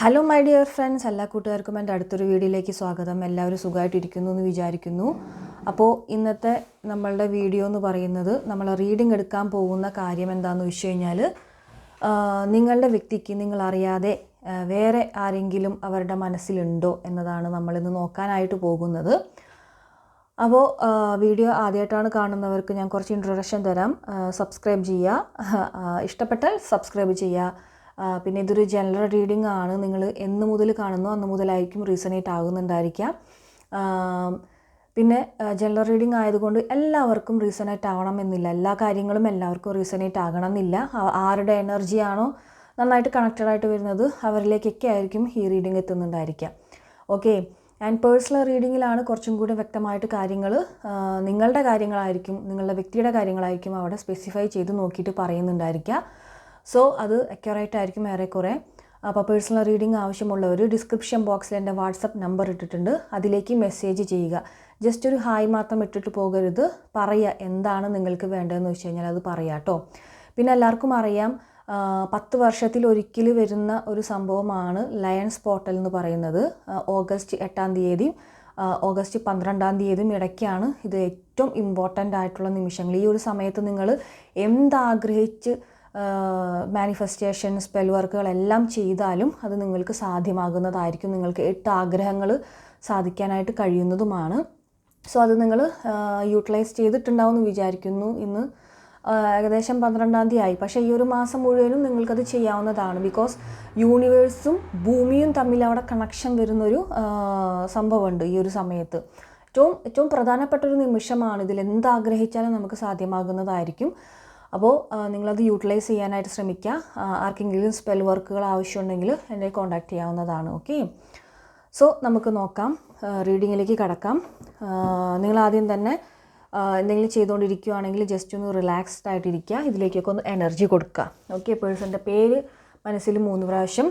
Hello my dear friends എല്ലാ കൂട്ടുകാർക്കും എന്റെ അടുത്തൊരു വീഡിയോയിലേക്ക് സ്വാഗതം. എല്ലാവരും സുഖമായിട്ടിരിക്കുന്നു എന്ന് വിചാരിക്കുന്നു. അപ്പോൾ ഇന്നത്തെ നമ്മളുടെ വീഡിയോ എന്ന് പറയുന്നത് നമ്മൾ റീഡിംഗ് എടുക്കാൻ പോകുന്ന കാര്യം എന്താണെന്ന് വെച്ച് കഴിഞ്ഞാൽ നിങ്ങളുടെ വ്യക്തിക്ക് നിങ്ങൾ അറിയാതെ വേറെ ആരെങ്കിലും അവരുടെ മനസ്സിലുണ്ടോ എന്നതാണ് നമ്മളിന്ന് നോക്കാനായിട്ട് പോകുന്നത്. അപ്പോൾ വീഡിയോ ആദ്യമായിട്ടാണ് കാണുന്നവർക്ക് ഞാൻ കുറച്ച് ഇൻട്രൊഡക്ഷൻ തരാം. സബ്സ്ക്രൈബ് ചെയ്യുക. ഇഷ്ടപ്പെട്ടാൽ സബ്സ്ക്രൈബ് ചെയ്യുക. പിന്നെ ഇതൊരു ജനറൽ റീഡിംഗ് ആണ്. നിങ്ങൾ എന്ന് മുതൽ കാണുന്നു അന്ന് മുതലായിരിക്കും റീസണേറ്റ് ആകുന്നുണ്ടായിരിക്കാം പിന്നെ ജനറൽ റീഡിംഗ് ആയതുകൊണ്ട് എല്ലാവർക്കും റീസണേറ്റ് ആവണം എന്നില്ല. എല്ലാ കാര്യങ്ങളും എല്ലാവർക്കും റീസണേറ്റ് ആകണം എന്നില്ല ആരുടെ എനർജിയാണോ നന്നായിട്ട് കണക്റ്റഡ് ആയിട്ട് വരുന്നത് അവരിലേക്കൊക്കെ ആയിരിക്കും ഈ റീഡിംഗ് എത്തുന്നുണ്ടായിരിക്കാം ഓക്കെ ആൻഡ് പേഴ്സണൽ റീഡിങ്ങിലാണ് കുറച്ചും കൂടി വ്യക്തമായിട്ട് കാര്യങ്ങൾ നിങ്ങളുടെ കാര്യങ്ങളായിരിക്കും നിങ്ങളുടെ വ്യക്തിയുടെ കാര്യങ്ങളായിരിക്കും അവിടെ സ്പെസിഫൈ ചെയ്ത് നോക്കിയിട്ട് പറയുന്നുണ്ടായിരിക്കുക. സോ അത് അക്യുറേറ്റ് ആയിരിക്കും ഏറെക്കുറെ അപ്പോൾ പേഴ്സണൽ റീഡിംഗ് ഒരു ഡിസ്ക്രിപ്ഷൻ ബോക്സിൽ എന്റെ വാട്സപ്പ് നമ്പർ ഇട്ടിട്ടുണ്ട്. അതിലേക്ക് മെസ്സേജ് ചെയ്യുക. ജസ്റ്റ് ഒരു ഹായ് മാത്രം ഇട്ടിട്ട് പോകരുത്. പറയുക എന്താണ് നിങ്ങൾക്ക് വേണ്ടതെന്ന് വെച്ച് കഴിഞ്ഞാൽ അത് പറയാം കേട്ടോ പിന്നെ എല്ലാവർക്കും അറിയാം പത്ത് വർഷത്തിൽ ഒരിക്കൽ വരുന്ന ഒരു സംഭവമാണ് ലയൺസ് പോർട്ടൽ എന്ന് പറയുന്നത്. ഓഗസ്റ്റ് എട്ടാം തീയതിയും ആ, ഓഗസ്റ്റ് പന്ത്രണ്ടാം തീയതിയും ഇടയ്ക്കാണ് ഇത് ഏറ്റവും ഇമ്പോർട്ടന്റ് ആയിട്ടുള്ള നിമിഷങ്ങൾ. ഈ ഒരു സമയത്ത് നിങ്ങൾ എന്താഗ്രഹിച്ച് മാനിഫെസ്റ്റേഷൻ സ്പെൽ വർക്കുകളെല്ലാം ചെയ്താലും അത് നിങ്ങൾക്ക് സാധ്യമാകുന്നതായിരിക്കും. നിങ്ങൾക്ക് എട്ട് ആഗ്രഹങ്ങൾ സാധിക്കാനായിട്ട് കഴിയുന്നതുമാണ്. സോ അത് നിങ്ങൾ യൂട്ടിലൈസ് ചെയ്തിട്ടുണ്ടാവും എന്ന് വിചാരിക്കുന്നു ഇന്ന്. ഏകദേശം പന്ത്രണ്ടാം തീയതി ആയി. പക്ഷേ ഈ ഒരു മാസം മുഴുവനും നിങ്ങൾക്കത് ചെയ്യാവുന്നതാണ്. ബിക്കോസ് യൂണിവേഴ്സും ഭൂമിയും തമ്മിൽ അവിടെ കണക്ഷൻ വരുന്നൊരു സംഭവമുണ്ട് ഈ ഒരു സമയത്ത്. ഏറ്റവും ഏറ്റവും പ്രധാനപ്പെട്ട ഒരു നിമിഷമാണ് ഇതിൽ എന്താഗ്രഹിച്ചാലും നമുക്ക് സാധ്യമാകുന്നതായിരിക്കും. അപ്പോൾ നിങ്ങളത് യൂട്ടിലൈസ് ചെയ്യാനായിട്ട് ശ്രമിക്കുക. ആർക്കെങ്കിലും സ്പെൽ വർക്കുകൾ ആവശ്യമുണ്ടെങ്കിൽ എന്നെ കോൺടാക്റ്റ് ചെയ്യാവുന്നതാണ് ഓക്കെ സോ നമുക്ക് നോക്കാം. റീഡിങ്ങിലേക്ക് കടക്കാം. നിങ്ങൾ ആദ്യം തന്നെ എന്തെങ്കിലും ചെയ്തുകൊണ്ടിരിക്കുകയാണെങ്കിൽ ജസ്റ്റ് ഒന്ന് റിലാക്സ്ഡ് ആയിട്ടിരിക്കുക. ഇതിലേക്കൊക്കെ ഒന്ന് എനർജി കൊടുക്കുക ഓക്കെ പേഴ്സന്റെ പേര് മനസ്സിൽ മൂന്ന് പ്രാവശ്യം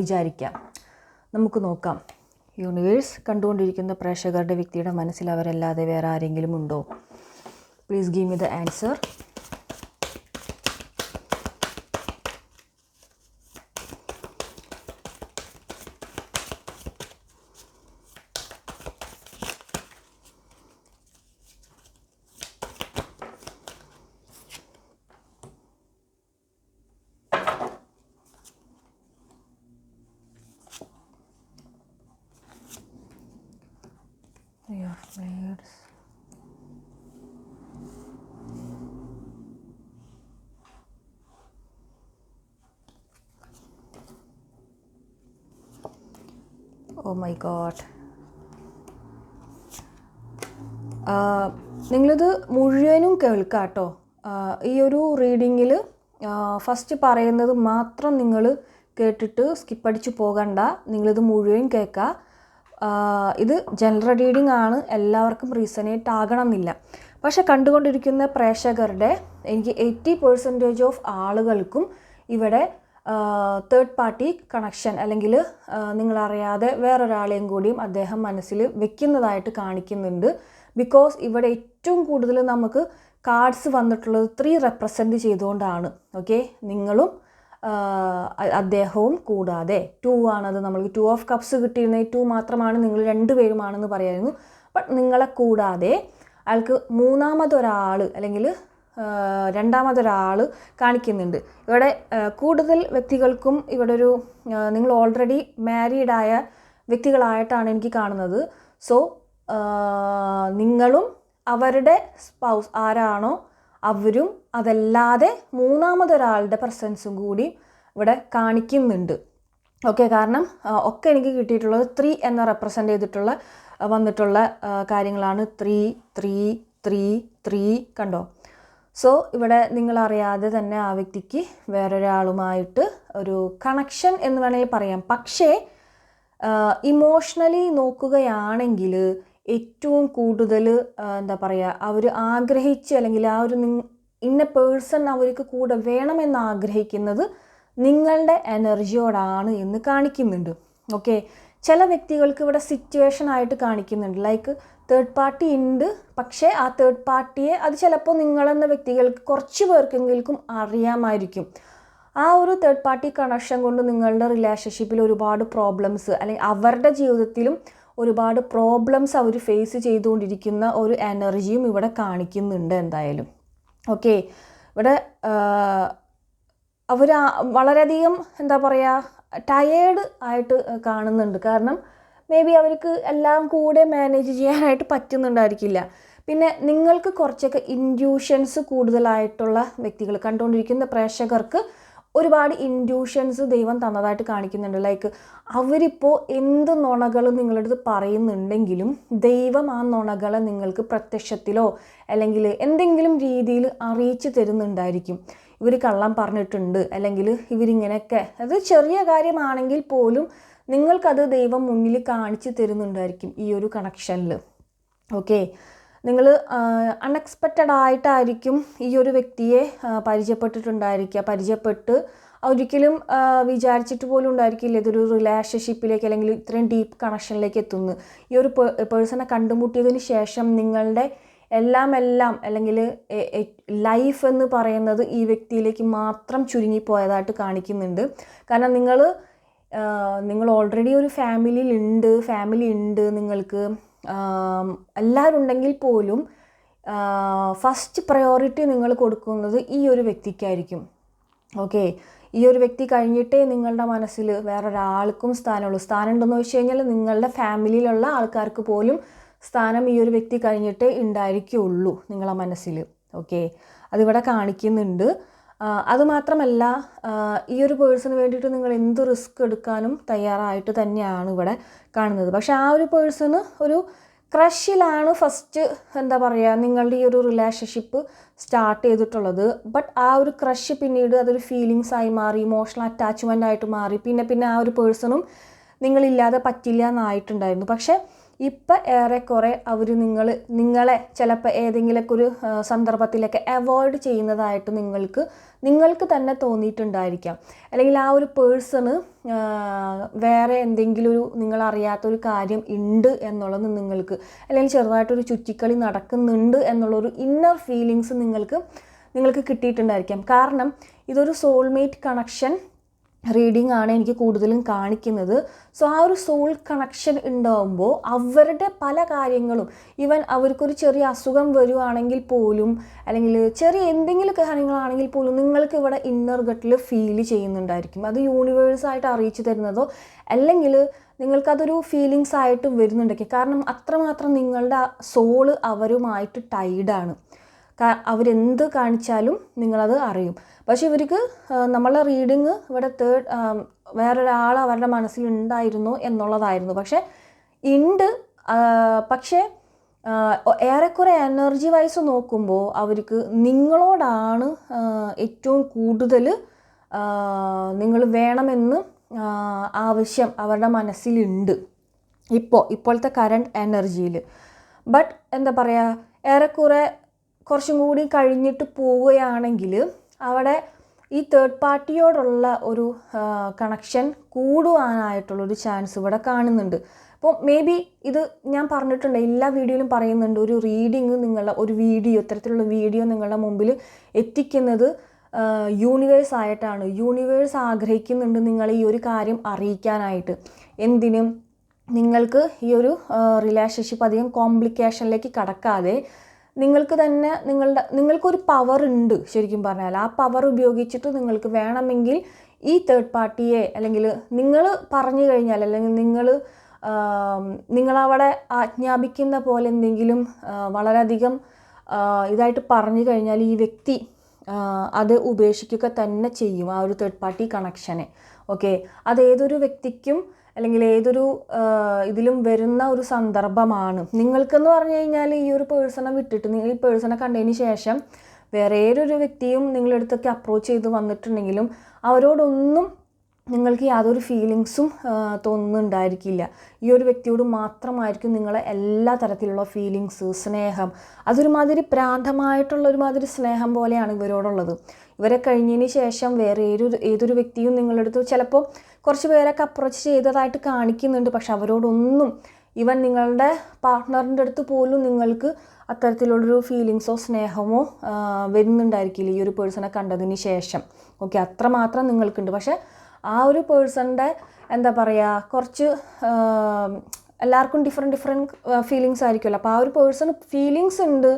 വിചാരിക്കാം നമുക്ക് നോക്കാം. യൂണിവേഴ്സ് കണ്ടുകൊണ്ടിരിക്കുന്ന പ്രേക്ഷകരുടെ വ്യക്തിയുടെ മനസ്സിൽ അവരല്ലാതെ വേറെ ആരെങ്കിലും ഉണ്ടോ? Please give me the answer oh my god നിങ്ങളിത് മുഴുവനും കേൾക്കുക കേട്ടോ ഈ ഒരു റീഡിങ്ങിൽ ഫസ്റ്റ് പറയുന്നത് മാത്രം നിങ്ങൾ കേട്ടിട്ട് സ്കിപ്പ് അടിച്ച് പോകണ്ട. നിങ്ങളിത് മുഴുവൻ കേൾക്കുക ഇത് ജനറൽ റീഡിംഗ് ആണ്. എല്ലാവർക്കും റീസണേറ്റ് ആകണം എന്നില്ല പക്ഷെ കണ്ടുകൊണ്ടിരിക്കുന്ന പ്രേക്ഷകരുടെ എനിക്ക് എയ്റ്റി പെർസെന്റേജ് ഓഫ് ആളുകൾക്കും ഇവിടെ തേർഡ് പാർട്ടി കണക്ഷൻ അല്ലെങ്കിൽ നിങ്ങളറിയാതെ വേറൊരാളെയും കൂടിയും അദ്ദേഹം മനസ്സിൽ വെക്കുന്നതായിട്ട് കാണിക്കുന്നുണ്ട്. ബിക്കോസ് ഇവിടെ ഏറ്റവും കൂടുതൽ നമുക്ക് കാർഡ്സ് വന്നിട്ടുള്ളത് ത്രീ റെപ്രസെന്റ് ചെയ്തുകൊണ്ടാണ്. ഓക്കെ നിങ്ങളും അദ്ദേഹവും കൂടാതെ. ടു ആണത് നമ്മൾക്ക് ടു ഓഫ് കപ്സ് കിട്ടിയിരുന്ന ടു മാത്രമാണ് നിങ്ങൾ രണ്ടുപേരുമാണെന്ന് പറയായിരുന്നു. ബട്ട് നിങ്ങളെ കൂടാതെ അയാൾക്ക് മൂന്നാമതൊരാൾ അല്ലെങ്കിൽ രണ്ടാമതൊരാൾ കാണിക്കുന്നുണ്ട്. ഇവിടെ കൂടുതൽ വ്യക്തികൾക്കും ഇവിടെ ഒരു നിങ്ങൾ ഓൾറെഡി മാരീഡായ വ്യക്തികളായിട്ടാണ് എനിക്ക് കാണുന്നത്. സോ നിങ്ങളും അവരുടെ സ്പൗസ് ആരാണോ അവരും അതല്ലാതെ മൂന്നാമതൊരാളുടെ പ്രസൻസും കൂടി ഇവിടെ കാണിക്കുന്നുണ്ട്. ഓക്കെ കാരണം ഒക്കെ എനിക്ക് കിട്ടിയിട്ടുള്ളത് ത്രീ എന്ന് റെപ്രസെന്റ് ചെയ്തിട്ടുള്ള വന്നിട്ടുള്ള കാര്യങ്ങളാണ്. ത്രീ ത്രീ ത്രീ ത്രീ കണ്ടോ? സോ ഇവിടെ നിങ്ങളറിയാതെ തന്നെ ആ വ്യക്തിക്ക് വേറൊരാളുമായിട്ട് ഒരു കണക്ഷൻ എന്ന് വേണമെങ്കിൽ പറയാം. പക്ഷേ ഇമോഷണലി നോക്കുകയാണെങ്കിൽ ഏറ്റവും കൂടുതൽ എന്താ പറയുക അവർ ആഗ്രഹിച്ച് അല്ലെങ്കിൽ ആ ഒരു ഇന്ന പേഴ്സൺ അവർക്ക് കൂടെ വേണമെന്ന് ആഗ്രഹിക്കുന്നത് നിങ്ങളുടെ എനർജിയോടാണ് എന്ന് കാണിക്കുന്നുണ്ട്. ഓക്കെ ചില വ്യക്തികൾക്ക് ഇവിടെ സിറ്റുവേഷൻ ആയിട്ട് കാണിക്കുന്നുണ്ട്. ലൈക്ക് തേർഡ് പാർട്ടി ഉണ്ട്. പക്ഷേ ആ തേർഡ് പാർട്ടിയെ അത് ചിലപ്പോൾ നിങ്ങളെന്ന വ്യക്തികൾക്ക് കുറച്ച് പേർക്കെങ്കിലും അറിയാമായിരിക്കും. ആ ഒരു തേർഡ് പാർട്ടി കണക്ഷൻ കൊണ്ട് നിങ്ങളുടെ റിലേഷൻഷിപ്പിൽ ഒരുപാട് പ്രോബ്ലംസ് അല്ലെങ്കിൽ അവരുടെ ജീവിതത്തിലും ഒരുപാട് പ്രോബ്ലംസ് അവർ ഫേസ് ചെയ്തുകൊണ്ടിരിക്കുന്ന ഒരു എനർജിയും ഇവിടെ കാണിക്കുന്നുണ്ട് എന്തായാലും. ഓക്കെ ഇവിടെ അവർ വളരെയധികം എന്താ പറയുക ടയേർഡ് ആയിട്ട് കാണുന്നുണ്ട്. കാരണം മേ ബി അവർക്ക് എല്ലാം കൂടെ മാനേജ് ചെയ്യാനായിട്ട് പറ്റുന്നുണ്ടായിരിക്കില്ല. പിന്നെ നിങ്ങൾക്ക് കുറച്ചൊക്കെ ഇൻഡ്യൂഷൻസ് കൂടുതലായിട്ടുള്ള വ്യക്തികൾ കണ്ടുകൊണ്ടിരിക്കുന്ന പ്രേക്ഷകർക്ക് ഒരുപാട് ഇൻഡ്യൂഷൻസ് ദൈവം തന്നതായിട്ട് കാണിക്കുന്നുണ്ട്. ലൈക്ക് അവരിപ്പോൾ എന്ത് നുണകൾ നിങ്ങളുടെ അടുത്ത് പറയുന്നുണ്ടെങ്കിലും ദൈവം ആ നുണകളെ നിങ്ങൾക്ക് പ്രത്യക്ഷത്തിലോ അല്ലെങ്കിൽ എന്തെങ്കിലും രീതിയിൽ അറിയിച്ചു തരുന്നുണ്ടായിരിക്കും. ഇവർ കള്ളം പറഞ്ഞിട്ടുണ്ട് അല്ലെങ്കിൽ ഇവരിങ്ങനെയൊക്കെ. അത് ചെറിയ കാര്യമാണെങ്കിൽ പോലും നിങ്ങൾക്കത് ദൈവം മുന്നിൽ കാണിച്ചു തരുന്നുണ്ടായിരിക്കും ഈ ഒരു കണക്ഷനിൽ ഓക്കെ നിങ്ങൾ അൺഎക്സ്പെക്റ്റഡ് ആയിട്ടായിരിക്കും ഈ ഒരു വ്യക്തിയെ പരിചയപ്പെട്ടിട്ടുണ്ടായിരിക്കുക. പരിചയപ്പെട്ട് ഒരിക്കലും വിചാരിച്ചിട്ട് പോലും ഉണ്ടായിരിക്കില്ല ഇതൊരു റിലേഷൻഷിപ്പിലേക്ക് അല്ലെങ്കിൽ ഇത്രയും ഡീപ്പ് കണക്ഷനിലേക്ക് എത്തുന്നു. ഈ ഒരു പേഴ്സണെ കണ്ടുമുട്ടിയതിന് ശേഷം നിങ്ങളുടെ എല്ലാം എല്ലാം അല്ലെങ്കിൽ ലൈഫ് എന്ന് പറയുന്നത് ഈ വ്യക്തിയിലേക്ക് മാത്രം ചുരുങ്ങിപ്പോയതായിട്ട് കാണിക്കുന്നുണ്ട്. കാരണം നിങ്ങൾ നിങ്ങൾ ഓൾറെഡി ഒരു ഫാമിലിയിൽ ഉണ്ട് ഫാമിലി ഉണ്ട് നിങ്ങൾക്ക്. എല്ലാവരും ഉണ്ടെങ്കിൽ പോലും ഫസ്റ്റ് പ്രയോറിറ്റി നിങ്ങൾ കൊടുക്കുന്നത് ഈ ഒരു വ്യക്തിക്കായിരിക്കും. ഓക്കെ ഈ ഒരു വ്യക്തി കഴിഞ്ഞിട്ടേ നിങ്ങളുടെ മനസ്സിൽ വേറൊരാൾക്കും സ്ഥാനമുള്ളൂ. സ്ഥാനം ഉണ്ടെന്ന് വെച്ച് കഴിഞ്ഞാൽ നിങ്ങളുടെ ഫാമിലിയിലുള്ള ആൾക്കാർക്ക് പോലും സ്ഥാനം ഈ ഒരു വ്യക്തി കഴിഞ്ഞിട്ടേ ഉണ്ടായിരിക്കുള്ളൂ നിങ്ങളെ മനസ്സിൽ. ഓക്കെ അതിവിടെ കാണിക്കുന്നുണ്ട്. അതുമാത്രമല്ല ഈ ഒരു പേഴ്സണിന് വേണ്ടിയിട്ട് നിങ്ങൾ എന്ത് റിസ്ക് എടുക്കാനും തയ്യാറായിട്ട് തന്നെയാണ് ഇവിടെ കാണുന്നത്. പക്ഷേ ആ ഒരു പേഴ്സണ് ഒരു ക്രഷിലാണ് ഫസ്റ്റ് എന്താ പറയുക നിങ്ങളുടെ ഈ ഒരു റിലേഷൻഷിപ്പ് സ്റ്റാർട്ട് ചെയ്തിട്ടുള്ളത്. ബട്ട് ആ ഒരു ക്രഷ് പിന്നീട് അതൊരു ഫീലിങ്സ് ആയി മാറി ഇമോഷണൽ അറ്റാച്ച്മെന്റ് ആയിട്ട് മാറി. പിന്നെ പിന്നെ ആ ഒരു പേഴ്സണും നിങ്ങളില്ലാതെ പറ്റില്ല എന്നായിട്ടുണ്ടായിരുന്നു. പക്ഷേ ഇപ്പം ഏറെക്കുറെ അവർ നിങ്ങൾ നിങ്ങളെ ചിലപ്പോൾ ഏതെങ്കിലുമൊക്കെ ഒരു സന്ദർഭത്തിലൊക്കെ അവോയ്ഡ് ചെയ്യുന്നതായിട്ട് നിങ്ങൾക്ക് നിങ്ങൾക്ക് തന്നെ തോന്നിയിട്ടുണ്ടായിരിക്കാം. അല്ലെങ്കിൽ ആ ഒരു പേഴ്സണ് വേറെ എന്തെങ്കിലും ഒരു നിങ്ങൾ നിങ്ങളറിയാത്തൊരു കാര്യം ഉണ്ട് എന്നുള്ളത് നിങ്ങൾക്ക് അല്ലെങ്കിൽ ചെറുതായിട്ടൊരു ചുറ്റിക്കളി നടക്കുന്നുണ്ട് എന്നുള്ളൊരു ഇന്നർ ഫീലിങ്സ് നിങ്ങൾക്ക് നിങ്ങൾക്ക് കിട്ടിയിട്ടുണ്ടായിരിക്കാം. കാരണം ഇതൊരു സോൾമേറ്റ് കണക്ഷൻ റീഡിംഗ് ആണ് എനിക്ക് കൂടുതലും കാണിക്കുന്നത്. സോ ആ ഒരു സോൾ കണക്ഷൻ ഉണ്ടാകുമ്പോൾ അവരുടെ പല കാര്യങ്ങളും ഈവൻ അവർക്കൊരു ചെറിയ അസുഖം വരുവാണെങ്കിൽ പോലും അല്ലെങ്കിൽ ചെറിയ എന്തെങ്കിലും കാര്യങ്ങളാണെങ്കിൽ പോലും നിങ്ങൾക്ക് ഇവിടെ ഇന്നർ ഗട്ടിൽ ഫീൽ ചെയ്യുന്നുണ്ടായിരിക്കും. അത് യൂണിവേഴ്സായിട്ട് അറിയിച്ചു തരുന്നതോ അല്ലെങ്കിൽ നിങ്ങൾക്കതൊരു ഫീലിങ്സ് ആയിട്ടും വരുന്നുണ്ടെങ്കിൽ കാരണം അത്രമാത്രം നിങ്ങളുടെ സോൾ അവരുമായിട്ട് ടൈഡാണ് അവരെന്ത് കാണിച്ചാലും നിങ്ങളത് അറിയും. പക്ഷെ ഇവർക്ക് നമ്മളെ റീഡിങ് ഇവിടെ തേർഡ് വേറൊരാൾ അവരുടെ മനസ്സിലുണ്ടായിരുന്നു എന്നുള്ളതായിരുന്നു. പക്ഷെ ഉണ്ട് പക്ഷേ ഏറെക്കുറെ എനർജി വൈസ് നോക്കുമ്പോൾ അവർക്ക് നിങ്ങളോടാണ് ഏറ്റവും കൂടുതൽ നിങ്ങൾ വേണമെന്ന് ആവശ്യം അവരുടെ മനസ്സിലുണ്ട് ഇപ്പോൾ ഇപ്പോഴത്തെ കറണ്ട് എനർജിയിൽ ബട്ട് എന്താ പറയുക ഏറെക്കുറെ കുറച്ചും കൂടി കഴിഞ്ഞിട്ട് പോവുകയാണെങ്കിൽ അവിടെ ഈ തേർഡ് പാർട്ടിയോടുള്ള ഒരു കണക്ഷൻ കൂടുവാനായിട്ടുള്ളൊരു ചാൻസ് ഇവിടെ കാണുന്നുണ്ട്. അപ്പോൾ മേ ബി ഇത് ഞാൻ പറഞ്ഞിട്ടുണ്ട് എല്ലാ വീഡിയോയിലും പറയുന്നുണ്ട് ഒരു റീഡിങ് നിങ്ങളുടെ ഒരു വീഡിയോ ഇത്തരത്തിലുള്ള വീഡിയോ നിങ്ങളുടെ മുമ്പിൽ എത്തിക്കുന്നത് യൂണിവേഴ്സ് ആയിട്ടാണ്. യൂണിവേഴ്സ് ആഗ്രഹിക്കുന്നുണ്ട് നിങ്ങളെ ഈ ഒരു കാര്യം അറിയിക്കാനായിട്ട്. എന്തിനും നിങ്ങൾക്ക് ഈ ഒരു റിലേഷൻഷിപ്പ് അധികം കോംപ്ലിക്കേഷനിലേക്ക് കടക്കാതെ നിങ്ങൾക്ക് തന്നെ നിങ്ങളുടെ നിങ്ങൾക്കൊരു പവർ ഉണ്ട് ശരിക്കും പറഞ്ഞാൽ. ആ പവർ ഉപയോഗിച്ചിട്ട് നിങ്ങൾക്ക് വേണമെങ്കിൽ ഈ തേർഡ് പാർട്ടിയെ അല്ലെങ്കിൽ നിങ്ങൾ പറഞ്ഞു കഴിഞ്ഞാൽ അല്ലെങ്കിൽ നിങ്ങൾ നിങ്ങളവിടെ ആജ്ഞാപിക്കുന്ന പോലെ എന്തെങ്കിലും വളരെയധികം ഇതായിട്ട് പറഞ്ഞു കഴിഞ്ഞാൽ ഈ വ്യക്തി അത് ഉപേക്ഷിക്കുക തന്നെ ചെയ്യും ആ ഒരു തേർഡ് പാർട്ടി കണക്ഷനെ ഓക്കെ അതേതൊരു വ്യക്തിക്കും അല്ലെങ്കിൽ ഏതൊരു ഇതിലും വരുന്ന ഒരു സന്ദർഭമാണ്. നിങ്ങൾക്കെന്ന് പറഞ്ഞു കഴിഞ്ഞാൽ ഈ ഒരു പേഴ്സണെ വിട്ടിട്ട് നിങ്ങൾ ഈ പേഴ്സണെ കണ്ടതിന് ശേഷം വേറെ ഏതൊരു വ്യക്തിയും നിങ്ങളെടുത്തൊക്കെ അപ്രോച്ച് ചെയ്ത് വന്നിട്ടുണ്ടെങ്കിലും അവരോടൊന്നും നിങ്ങൾക്ക് യാതൊരു ഫീലിങ്സും തോന്നുന്നുണ്ടായിരിക്കില്ല. ഈ ഒരു വ്യക്തിയോട് മാത്രമായിരിക്കും നിങ്ങളെ എല്ലാ തരത്തിലുള്ള ഫീലിങ്സ് സ്നേഹം അതൊരുമാതിരി പ്രാന്തമായിട്ടുള്ള ഒരുമാതിരി സ്നേഹം പോലെയാണ് ഇവരോടുള്ളത്. ഇവരെ കഴിഞ്ഞതിന് ശേഷം വേറെ ഏതൊരു ഏതൊരു വ്യക്തിയും നിങ്ങളടുത്ത് ചിലപ്പോൾ കുറച്ച് പേരൊക്കെ അപ്രോച്ച് ചെയ്തതായിട്ട് കാണിക്കുന്നുണ്ട്. പക്ഷെ അവരോടൊന്നും ഈവൻ നിങ്ങളുടെ പാർട്ട്ണറിന്റെ അടുത്ത് പോലും നിങ്ങൾക്ക് അത്തരത്തിലുള്ളൊരു ഫീലിങ്സോ സ്നേഹമോ വരുന്നുണ്ടായിരിക്കില്ല ഈ ഒരു പേഴ്സണെ കണ്ടതിന് ശേഷം. ഓക്കെ അത്രമാത്രം നിങ്ങൾക്കുണ്ട്. പക്ഷെ ആ ഒരു പേഴ്സണിന്റെ എന്താ പറയുക കുറച്ച് എല്ലാവർക്കും ഡിഫറെന്റ് ഡിഫറെന്റ് ഫീലിങ്സ് ആയിരിക്കുമല്ലോ. അപ്പോൾ ആ ഒരു പേഴ്സൺ ഫീലിങ്സ് ഉണ്ട്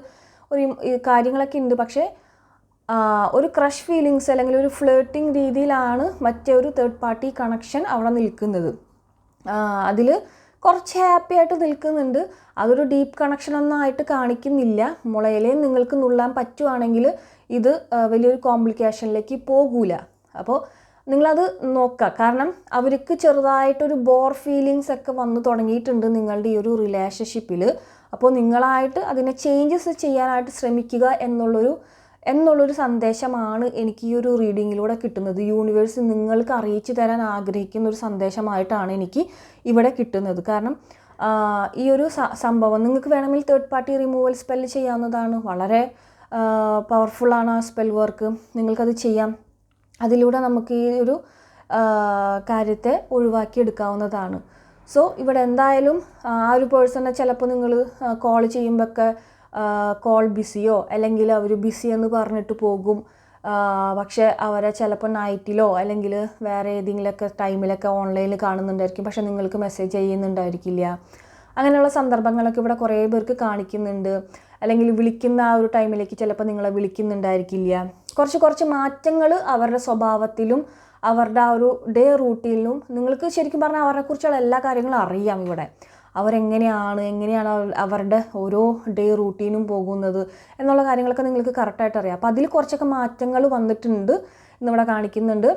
ഒരു കാര്യങ്ങളൊക്കെ ഉണ്ട്. പക്ഷേ ഒരു ക്രഷ് ഫീലിങ്സ് അല്ലെങ്കിൽ ഒരു ഫ്ലേട്ടിംഗ് രീതിയിലാണ് മറ്റേ ഒരു തേർഡ് പാർട്ടി കണക്ഷൻ അവിടെ നിൽക്കുന്നത്. അതിൽ കുറച്ച് ഹാപ്പി ആയിട്ട് നിൽക്കുന്നുണ്ട്. അതൊരു ഡീപ്പ് കണക്ഷൻ ഒന്നും ആയിട്ട് കാണിക്കുന്നില്ല. മുളയിലേയും നിങ്ങൾക്ക് നുള്ളാൻ പറ്റുവാണെങ്കിൽ ഇത് വലിയൊരു കോംപ്ലിക്കേഷനിലേക്ക് പോകൂല. അപ്പോൾ നിങ്ങളത് നോക്കുക കാരണം അവർക്ക് ചെറുതായിട്ടൊരു ബോർ ഫീലിങ്സ് ഒക്കെ വന്നു തുടങ്ങിയിട്ടുണ്ട് നിങ്ങളുടെ ഈ ഒരു റിലേഷൻഷിപ്പിൽ അപ്പോൾ നിങ്ങളായിട്ട് അതിനെ ചേഞ്ചസ് ചെയ്യാനായിട്ട് ശ്രമിക്കുക എന്നുള്ളൊരു എന്നുള്ളൊരു സന്ദേശമാണ് എനിക്ക് ഈ ഒരു റീഡിങ്ങിലൂടെ കിട്ടുന്നത്. യൂണിവേഴ്സ് നിങ്ങൾക്ക് അറിയിച്ചു തരാൻ ആഗ്രഹിക്കുന്ന ഒരു സന്ദേശമായിട്ടാണ് എനിക്ക് ഇവിടെ കിട്ടുന്നത്. കാരണം ഈ ഒരു സംഭവം നിങ്ങൾക്ക് വേണമെങ്കിൽ തേർഡ് പാർട്ടി റിമൂവൽ സ്പെല്ല് ചെയ്യാവുന്നതാണ്. വളരെ പവർഫുള്ളാണ് ആ സ്പെൽ വർക്ക് നിങ്ങൾക്കത് ചെയ്യാം. അതിലൂടെ നമുക്ക് ഈ ഒരു കാര്യത്തെ ഒഴിവാക്കിയെടുക്കാവുന്നതാണ്. സോ ഇവിടെ എന്തായാലും ആ ഒരു പേഴ്സണെ ചിലപ്പോൾ നിങ്ങൾ കോൾ ചെയ്യുമ്പോഴൊക്കെ കോൾ ബിസിയോ അല്ലെങ്കിൽ അവർ ബിസി എന്ന് പറഞ്ഞിട്ട് പോകും. പക്ഷേ അവരെ ചിലപ്പോൾ നൈറ്റിലോ അല്ലെങ്കിൽ വേറെ ഏതെങ്കിലുമൊക്കെ ടൈമിലൊക്കെ ഓൺലൈനിൽ കാണുന്നുണ്ടായിരിക്കും. പക്ഷേ നിങ്ങൾക്ക് മെസ്സേജ് ചെയ്യുന്നുണ്ടായിരിക്കില്ല. അങ്ങനെയുള്ള സന്ദർഭങ്ങളൊക്കെ ഇവിടെ കുറേ പേർക്ക് കാണിക്കുന്നുണ്ട്. അല്ലെങ്കിൽ വിളിക്കുന്ന ആ ഒരു ടൈമിലേക്ക് ചിലപ്പോൾ നിങ്ങളെ വിളിക്കുന്നുണ്ടായിരിക്കില്ല. കുറച്ച് കുറച്ച് മാറ്റങ്ങൾ അവരുടെ സ്വഭാവത്തിലും അവരുടെ ആ ഒരു ഡേ റൂട്ടീനിലും നിങ്ങൾക്ക് ശരിക്കും പറഞ്ഞാൽ അവരെക്കുറിച്ചുള്ള എല്ലാ കാര്യങ്ങളും അറിയാം ഇവിടെ. അവരെങ്ങനെയാണ് എങ്ങനെയാണ് അവരുടെ ഓരോ ഡേ റൂട്ടീനും പോകുന്നത് എന്നുള്ള കാര്യങ്ങളൊക്കെ നിങ്ങൾക്ക് കറക്റ്റായിട്ട് അറിയാം. അപ്പോൾ അതിൽ കുറച്ചൊക്കെ മാറ്റങ്ങൾ വന്നിട്ടുണ്ട് എന്നിവിടെ കാണിക്കുന്നുണ്ട്.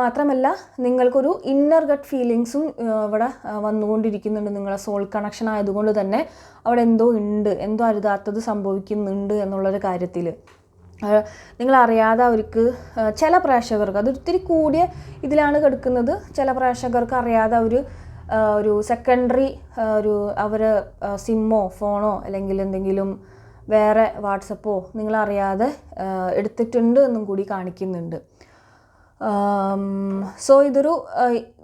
മാത്രമല്ല നിങ്ങൾക്കൊരു ഇന്നർ ഗട്ട് ഫീലിങ്സും ഇവിടെ വന്നുകൊണ്ടിരിക്കുന്നുണ്ട്. നിങ്ങളെ സോൾ കണക്ഷൻ ആയതുകൊണ്ട് തന്നെ അവിടെ എന്തോ ഉണ്ട് എന്തോ അരുതാത്തത് സംഭവിക്കുന്നുണ്ട് എന്നുള്ളൊരു കാര്യത്തിൽ. നിങ്ങളറിയാതെ അവർക്ക് ചില പ്രേക്ഷകർക്ക് അത് ഒത്തിരി കൂടിയ ഇതിലാണ് കിടക്കുന്നത്. ചില പ്രേക്ഷകർക്ക് അറിയാതെ അവർ ഒരു സെക്കൻഡറി ഒരു അവർ സിമ്മോ ഫോണോ അല്ലെങ്കിൽ എന്തെങ്കിലും വേറെ വാട്സപ്പോ നിങ്ങളറിയാതെ എടുത്തിട്ടുണ്ട് എന്നും കൂടി കാണിക്കുന്നുണ്ട്. സോ ഇതൊരു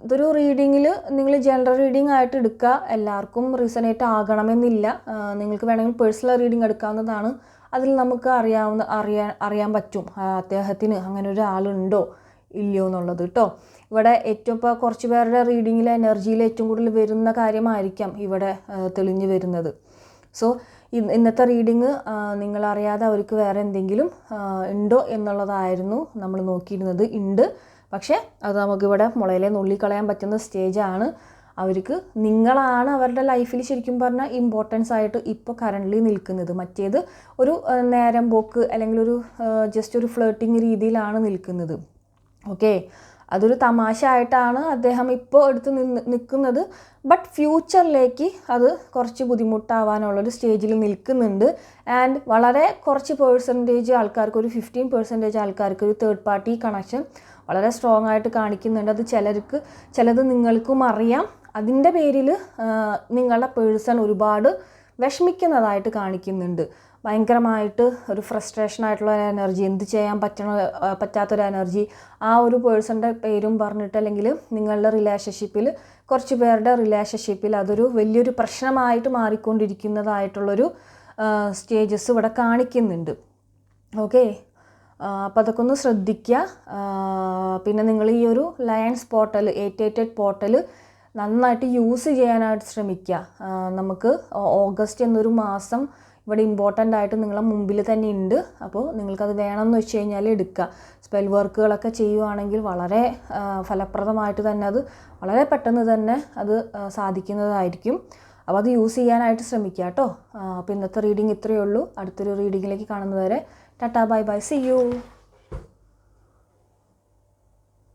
ഇതൊരു റീഡിങ്ങിൽ നിങ്ങൾ ജനറൽ റീഡിംഗ് ആയിട്ട് എടുക്കുക. എല്ലാവർക്കും റീസണേറ്റ് ആകണമെന്നില്ല. നിങ്ങൾക്ക് വേണമെങ്കിൽ പേഴ്സണൽ റീഡിംഗ് എടുക്കാവുന്നതാണ്. അതിൽ നമുക്ക് അറിയാവുന്ന അറിയാൻ അറിയാൻ പറ്റും. അദ്ദേഹത്തിന് അങ്ങനെ ഒരാളുണ്ടോ? ഇല്ലയോ എന്നുള്ളത് കേട്ടോ ഇവിടെ ഏറ്റവും ഇപ്പോൾ കുറച്ച് പേരുടെ റീഡിങ്ങിൽ എനർജിയിൽ ഏറ്റവും കൂടുതൽ വരുന്ന കാര്യമായിരിക്കാം ഇവിടെ തെളിഞ്ഞു വരുന്നത്. സോ ഇന്നത്തെ റീഡിങ് നിങ്ങളറിയാതെ അവർക്ക് വേറെ എന്തെങ്കിലും ഉണ്ടോ എന്നുള്ളതായിരുന്നു നമ്മൾ നോക്കിയിരുന്നത്. ഉണ്ട്. പക്ഷേ അത് നമുക്കിവിടെ മുളയിലെ നുള്ളിക്കളയാൻ പറ്റുന്ന സ്റ്റേജാണ് അവർക്ക് നിങ്ങളാണ് അവരുടെ ലൈഫിൽ ശരിക്കും പറഞ്ഞാൽ ഇമ്പോർട്ടൻസ് ആയിട്ട് ഇപ്പോൾ കറന്റ്ലി നിൽക്കുന്നത്. മറ്റേത് ഒരു നേരം പോക്ക് അല്ലെങ്കിൽ ഒരു ജസ്റ്റ് ഒരു ഫ്ലേട്ടിങ് രീതിയിലാണ് നിൽക്കുന്നത്. ഓക്കെ അതൊരു തമാശ ആയിട്ടാണ് അദ്ദേഹം ഇപ്പോൾ എടുത്ത് നിന്ന് നിൽക്കുന്നത്. ബട്ട് ഫ്യൂച്ചറിലേക്ക് അത് കുറച്ച് ബുദ്ധിമുട്ടാവാനുള്ളൊരു സ്റ്റേജിൽ നിൽക്കുന്നുണ്ട്. ആൻഡ് വളരെ കുറച്ച് പേഴ്സന്റേജ് ആൾക്കാർക്ക് ഒരു ഫിഫ്റ്റീൻ പെർസെന്റേജ് ആൾക്കാർക്ക് ഒരു തേർഡ് പാർട്ടി കണക്ഷൻ വളരെ സ്ട്രോങ് ആയിട്ട് കാണിക്കുന്നുണ്ട്. അത് ചിലർക്ക് ചിലത് നിങ്ങൾക്കും അറിയാം. അതിന്റെ പേരിൽ നിങ്ങളുടെ പേഴ്സൺ ഒരുപാട് വിഷമിക്കുന്നതായിട്ട് കാണിക്കുന്നുണ്ട്. ഭയങ്കരമായിട്ട് ഒരു ഫ്രസ്ട്രേഷൻ ആയിട്ടുള്ള ഒരു എനർജി എന്ത് ചെയ്യാൻ പറ്റണ പറ്റാത്തൊരു എനർജി ആ ഒരു പേഴ്സന്റെ പേരും പറഞ്ഞിട്ട് അല്ലെങ്കിൽ നിങ്ങളുടെ റിലേഷൻഷിപ്പിൽ കുറച്ച് പേരുടെ റിലേഷൻഷിപ്പിൽ അതൊരു വലിയൊരു പ്രശ്നമായിട്ട് മാറിക്കൊണ്ടിരിക്കുന്നതായിട്ടുള്ളൊരു സ്റ്റേജസ് ഇവിടെ കാണിക്കുന്നുണ്ട്. ഓക്കെ അപ്പോൾ അതൊക്കെ ഒന്ന് ശ്രദ്ധിക്കുക പിന്നെ നിങ്ങൾ ഈ ഒരു lions portal eight eight eight portal നന്നായിട്ട് യൂസ് ചെയ്യാനായിട്ട് ശ്രമിക്കുക നമുക്ക് ഓഗസ്റ്റ് എന്നൊരു മാസം ഇവിടെ ഇമ്പോർട്ടന്റ് ആയിട്ട് നിങ്ങളെ മുമ്പിൽ തന്നെ ഉണ്ട് അപ്പോൾ നിങ്ങൾക്കത് വേണമെന്ന് വെച്ച് കഴിഞ്ഞാൽ എടുക്കുക സ്പെൽ വർക്കുകളൊക്കെ ചെയ്യുവാണെങ്കിൽ വളരെ ഫലപ്രദമായിട്ട് തന്നെ അത് വളരെ പെട്ടെന്ന് തന്നെ അത് സാധിക്കുന്നതായിരിക്കും. അപ്പോൾ അത് യൂസ് ചെയ്യാനായിട്ട് ശ്രമിക്കുക കേട്ടോ അപ്പോൾ ഇന്നത്തെ റീഡിങ് ഇത്രയേ ഉള്ളൂ. അടുത്തൊരു റീഡിങ്ങിലേക്ക് കാണുന്നതുവരെ tata bye bye. See you